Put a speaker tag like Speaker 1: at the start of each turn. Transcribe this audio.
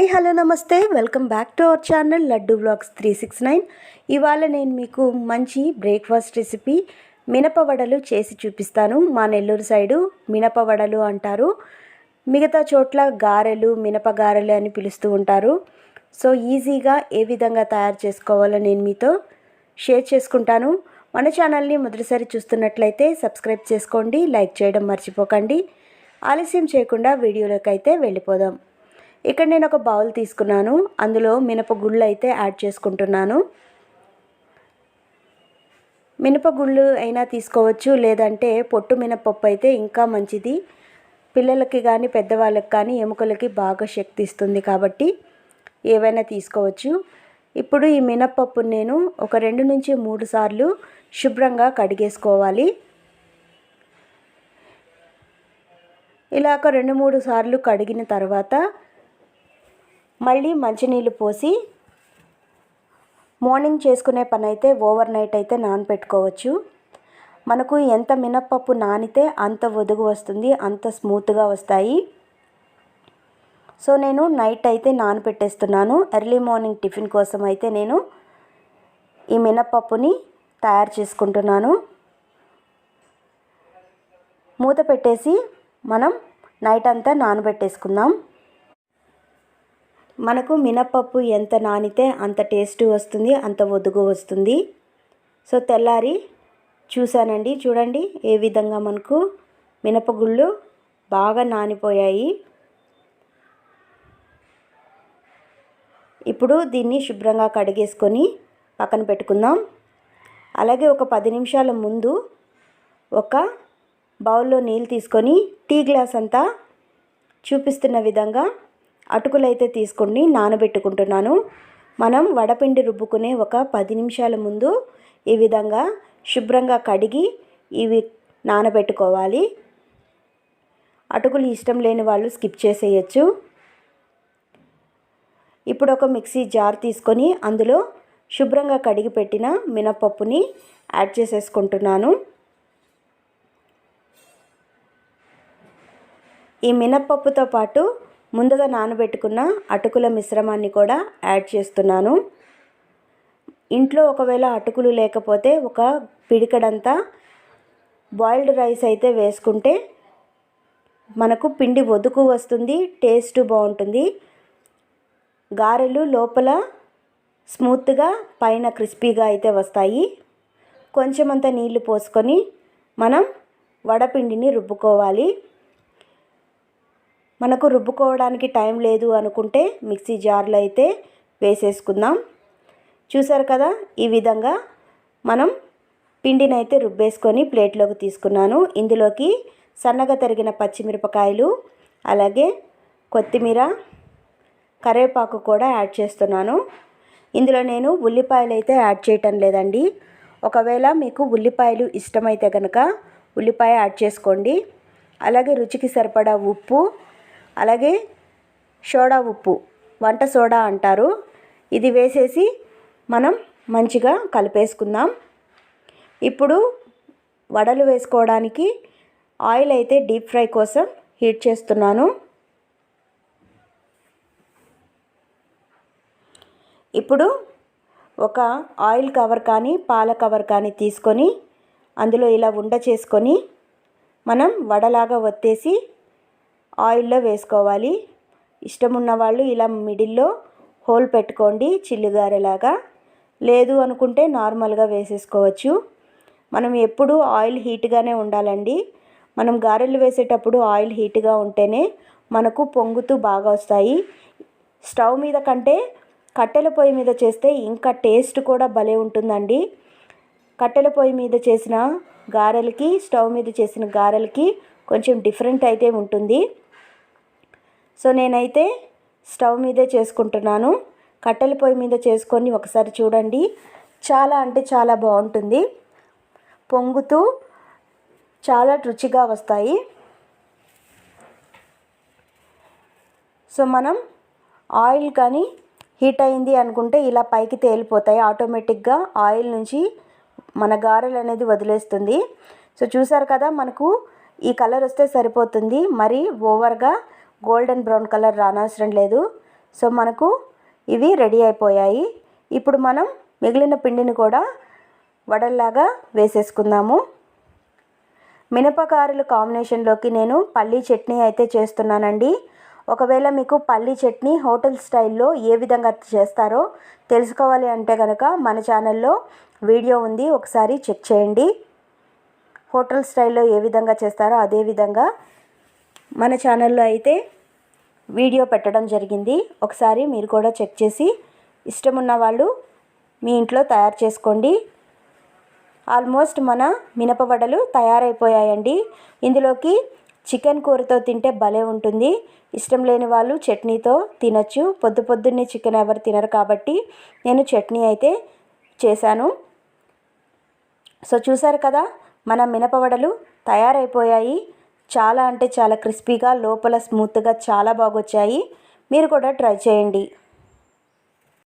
Speaker 1: Hi hello నమస్తే. Welcome back to our channel Laddu blogs three six nine. ఇవాళ నేను మీకు మంచి బ్రేక్ఫాస్ట్ రెసిపీ మినపవడలు చేసి చూపిస్తాను. మా నెల్లూరు సైడు మినపవడలు అంటారు. మిగతా చోట్ల గారెలు మినప గారెలు అని పిలుస్తూ ఉంటారు. సో ఈజీగా ఏ విధంగా తయారు చేసుకోవాలో నేను మీతో షేర్ చేసుకుంటాను. మన ఛానల్ని మొదటిసారి చూస్తున్నట్లయితే సబ్స్క్రైబ్ చేసుకోండి లైక్ చేయడం మర్చిపోకండి. ఆలస్యం చేయకుండా వీడియోలోకి అయితే వెళ్ళిపోదాం. ఇక్కడ నేను ఒక బౌల్ తీసుకున్నాను. అందులో మినపగుళ్ళు అయితే యాడ్ చేసుకుంటున్నాను. మినపగుళ్ళు అయినా తీసుకోవచ్చు లేదంటే పొట్టు మినపప్పు అయితే ఇంకా మంచిది. పిల్లలకి కానీ పెద్దవాళ్ళకి కానీ ఎముకలకి బాగా శక్తి ఇస్తుంది కాబట్టి ఏవైనా తీసుకోవచ్చు. ఇప్పుడు ఈ మినపప్పు నేను ఒక రెండు నుంచి మూడు సార్లు శుభ్రంగా కడిగేసుకోవాలి. ఇలా ఒక రెండు మూడు సార్లు కడిగిన తర్వాత మళ్ళీ మంచినీళ్ళు పోసి మార్నింగ్ చేసుకునే పని అయితే ఓవర్ నైట్ అయితే నానపెట్టుకోవచ్చు. మనకు ఎంత మినప్పప్పు నానితే అంత ఒదుగు వస్తుంది అంత స్మూత్గా వస్తాయి. సో నేను నైట్ అయితే నానపెట్టేస్తున్నాను. ఎర్లీ మార్నింగ్ టిఫిన్ కోసం అయితే నేను ఈ మినప్పప్పుని తయారు చేసుకుంటున్నాను. మూత పెట్టేసి మనం నైట్ అంతా నానబెట్టేసుకుందాం. మనకు మినప్పప్పు ఎంత నానితే అంత టేస్ట్ వస్తుంది అంత ఒదుగు వస్తుంది. సో తెల్లారి చూశానండి చూడండి ఏ విధంగా మనకు మినపగుళ్ళు బాగా నానిపోయాయి. ఇప్పుడు దీన్ని శుభ్రంగా కడిగేసుకొని పక్కన పెట్టుకుందాం. అలాగే ఒక పది నిమిషాల ముందు ఒక బౌల్లో నీళ్ళు తీసుకొని టీ గ్లాస్ అంతా చూపిస్తున్న విధంగా అటుకులైతే తీసుకుని తీసుకొని నానబెట్టుకుంటున్నాను. మనం వడపిండి రుబ్బుకునే ఒక పది నిమిషాల ముందు ఈ విధంగా శుభ్రంగా కడిగి ఇవి నానబెట్టుకోవాలి. అటుకులు ఇష్టం లేని వాళ్ళు స్కిప్ చేసేయచ్చు. ఇప్పుడు ఒక మిక్సీ జార్ తీసుకొని అందులో శుభ్రంగా కడిగి పెట్టిన మినపప్పుని యాడ్ చేసేసుకుంటున్నాను. ఈ మినప్పప్పుతో పాటు ముందుగా నానబెట్టుకున్న అటుకుల మిశ్రమాన్ని కూడా యాడ్ చేస్తున్నాను. ఇంట్లో ఒకవేళ అటుకులు లేకపోతే ఒక పిడికడంతా బాయిల్డ్ రైస్ అయితే వేసుకుంటే మనకు పిండి వదుకు వస్తుంది టేస్ట్ బాగుంటుంది. గారెలు లోపల స్మూత్గా పైన క్రిస్పీగా అయితే వస్తాయి. కొంచెమంత నీళ్ళు పోసుకొని మనం వడపిండిని రుబ్బుకోవాలి. మనకు రుబ్బుకోవడానికి టైం లేదు అనుకుంటే మిక్సీ జార్లో అయితే వేసేసుకుందాం. చూసారు కదా ఈ విధంగా మనం పిండిని అయితే రుబ్బేసుకొని ప్లేట్లోకి తీసుకున్నాను. ఇందులోకి సన్నగా తరిగిన పచ్చిమిరపకాయలు అలాగే కొత్తిమీర కరివేపాకు కూడా యాడ్ చేస్తున్నాను. ఇందులో నేను ఉల్లిపాయలు అయితే యాడ్ చేయటం లేదండి. ఒకవేళ మీకు ఉల్లిపాయలు ఇష్టమైతే కనుక ఉల్లిపాయ యాడ్ చేసుకోండి. అలాగే రుచికి సరిపడా ఉప్పు అలాగే సోడా ఉప్పు వంట సోడా అంటారు. ఇది వేసేసి మనం మంచిగా కలిపేసుకుందాం. ఇప్పుడు వడలు వేసుకోవడానికి ఆయిల్ అయితే డీప్ ఫ్రై కోసం హీట్ చేస్తున్నాను. ఇప్పుడు ఒక ఆయిల్ కవర్ కానీ పాల కవర్ కానీ తీసుకొని అందులో ఇలా ఉండ చేసుకొని మనం వడలాగా ఒత్తేసి ఆయిల్లో వేసుకోవాలి. ఇష్టం ఉన్నవాళ్ళు ఇలా మిడిల్లో హోల్ పెట్టుకోండి చిల్లుగారేలాగా. లేదు అనుకుంటే నార్మల్గా వేసేసుకోవచ్చు. మనం ఎప్పుడు ఆయిల్ హీట్గానే ఉండాలండి. మనం గారెలు వేసేటప్పుడు ఆయిల్ హీట్గా ఉంటేనే మనకు పొంగుతూ బాగా వస్తాయి. స్టవ్ మీద కంటే కట్టెల పొయ్యి మీద చేస్తే ఇంకా టేస్ట్ కూడా భలే ఉంటుందండి. కట్టెల పొయ్యి మీద చేసిన గారెలకి స్టవ్ మీద చేసిన గారెలకి కొంచెం డిఫరెంట్ అయితే ఉంటుంది. సో నేనైతే స్టవ్ మీదే చేసుకుంటున్నాను. కట్టెల పొయ్యి మీద చేసుకొని ఒకసారి చూడండి. చాలా అంటే చాలా బాగుంటుంది. పొంగుతూ చాలా రుచిగా వస్తాయి. సో మనం ఆయిల్ కానీ హీట్ అయింది అనుకుంటే ఇలా పైకి తేలిపోతాయి. ఆటోమేటిక్గా ఆయిల్ నుంచి మన గారెలు అనేది వదిలేస్తుంది. సో చూసారు కదా మనకు ఈ కలర్ వస్తే సరిపోతుంది. మరి ఓవర్గా గోల్డెన్ బ్రౌన్ కలర్ రానవసరం లేదు. సో మనకు ఇవి రెడీ అయిపోయాయి. ఇప్పుడు మనం మిగిలిన పిండిని కూడా వడల్లాగా వేసేసుకుందాము. మినపకారుల కాంబినేషన్లోకి నేను పల్లీ చట్నీ అయితే చేస్తున్నానండి. ఒకవేళ మీకు పల్లీ చట్నీ హోటల్ స్టైల్లో ఏ విధంగా చేస్తారో తెలుసుకోవాలి అంటే కనుక మన ఛానల్లో వీడియో ఉంది ఒకసారి చెక్ చేయండి. హోటల్ స్టైల్లో ఏ విధంగా చేస్తారో అదే విధంగా మన ఛానల్లో అయితే వీడియో పెట్టడం జరిగింది. ఒకసారి మీరు కూడా చెక్ చేసి ఇష్టం వాళ్ళు మీ ఇంట్లో తయారు చేసుకోండి. ఆల్మోస్ట్ మన మినపవడలు తయారైపోయాయండి. ఇందులోకి చికెన్ కూరతో తింటే భలే ఉంటుంది. ఇష్టం లేని వాళ్ళు చట్నీతో తినచ్చు. పొద్దు పొద్దున్నే చికెన్ ఎవరు తినరు కాబట్టి నేను చట్నీ అయితే చేశాను. సో చూసారు కదా మన మినపవడలు తయారైపోయాయి. చాలా అంటే చాలా క్రిస్పీగా లోపల స్మూత్గా చాలా బాగా వచ్చాయి మీరు కూడా ట్రై చేయండి.